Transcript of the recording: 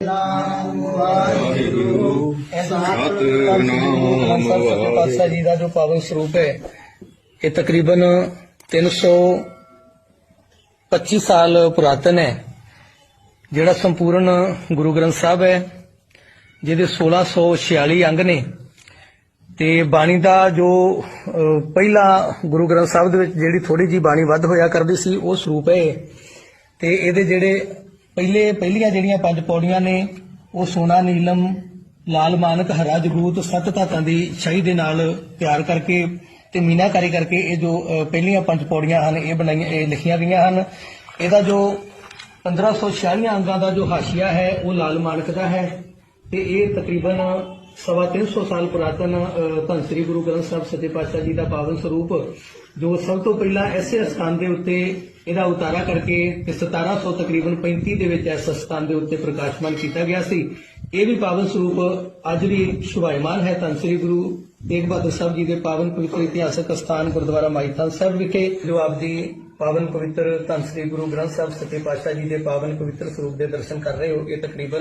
ਨਾਮ ਵਾਹਿਗੁਰੂ। ਸਤਿਨਾਮ ਪਾਤਸ਼ਾਹ ਜੀ ਦਾ ਜੋ ਪਾਵਨ ਸਰੂਪ ਹੈ ਇਹ ਤਕਰੀਬਨ 325 ਸਾਲ ਪੁਰਾਤਨ ਹੈ, ਜਿਹੜਾ ਸੰਪੂਰਨ ਗੁਰੂ ਗ੍ਰੰਥ ਸਾਹਿਬ ਹੈ, ਜਿਹਦੇ 1646 ਅੰਗ ਨੇ। ਤੇ ਬਾਣੀ ਦਾ ਜੋ ਪਹਿਲਾ ਗੁਰੂ ਗ੍ਰੰਥ ਸਾਹਿਬ ਦੇ ਵਿੱਚ ਜਿਹੜੀ ਥੋੜੀ ਜੀ ਬਾਣੀ ਵੱਧ ਹੋਇਆ ਕਰਦੀ ਸੀ, ਉਹ ਸਰੂਪ ਹੈ ਤੇ ਇਹਦੇ ਜਿਹੜੇ ਪਹਿਲੇ ਪਹਿਲੀਆਂ ਜਿਹੜੀਆਂ ਪੰਜ ਪੌੜੀਆਂ ਨੇ, ਉਹ ਸੋਨਾ, ਨੀਲਮ, ਲਾਲ ਮਾਨਕ, ਹਰਾ ਜਗੂਤ ਸੱਤ ਧਾਤਾਂ ਦੀ ਛਾਈ ਦੇ ਨਾਲ ਪਿਆਰ ਕਰਕੇ ਤੇ ਮੀਨਾਕਾਰੀ ਕਰਕੇ ਇਹ ਜੋ ਪਹਿਲੀਆਂ ਪੰਜ ਪੌੜੀਆਂ ਹਨ, ਇਹ ਬਣਾਈਆਂ, ਇਹ ਲਿਖੀਆਂ ਗਈਆਂ ਹਨ। ਇਹਦਾ ਜੋ 1546 ਅੰਗਾਂ ਦਾ ਜੋ ਹਾਸ਼ੀਆ ਹੈ, ਉਹ ਲਾਲ ਮਾਨਕ ਦਾ ਹੈ ਤੇ ਇਹ ਤਕਰੀਬਨ ਸਵਾ 300 ਸਾਲ ਪੁਰਾਤਨ ਧੰਨ ਸ੍ਰੀ ਗੁਰੂ ਗ੍ਰੰਥ ਸਾਹਿਬ ਸੱਚੇ ਪਾਤਸ਼ਾਹ ਜੀ ਦਾ ਪਾਵਨ ਸਰੂਪ, ਜੋ ਸਭ ਤੋਂ ਪਹਿਲਾਂ ਐਸੇ ਸਥਾਨ ਦੇ ਉੱਤੇ ਇਹਦਾ ਉਤਾਰਾ ਕਰਕੇ ਤੇ 1700 ਤਕਰੀਬਨ 35 ਦੇ ਵਿੱਚ ਇਸ ਸਥਾਨ ਦੇ ਉੱਤੇ ਪ੍ਰਕਾਸ਼ਮਾਨ ਕੀਤਾ ਗਿਆ ਸੀ। ਇਹ ਵੀ ਪਾਵਨ ਸਰੂਪ ਅੱਜ ਵੀ ਸ਼ੁਭਾਇਮਾਨ ਹੈ। ਧੰਨ ਸ੍ਰੀ ਗੁਰੂ ਤੇਗ ਬਹਾਦਰ ਸਾਹਿਬ ਜੀ ਦੇ ਪਾਵਨ ਪਵਿੱਤਰ ਇਤਿਹਾਸਕ ਸਥਾਨ ਗੁਰਦੁਆਰਾ ਮਾਈਥਨ ਸਾਹਿਬ ਵਿਖੇ, ਜੋ ਆਪਦੀ ਪਾਵਨ ਪਵਿੱਤਰ ਧੰਨ ਸ੍ਰੀ ਗੁਰੂ ਗ੍ਰੰਥ ਸਾਹਿਬ ਸੱਚੇ ਪਾਤਸ਼ਾਹ ਜੀ ਦੇ ਪਾਵਨ ਪਵਿੱਤਰ ਸਰੂਪ ਦੇ ਦਰਸ਼ਨ ਕਰ ਰਹੇ ਹੋ। ਇਹ ਤਕਰੀਬਨ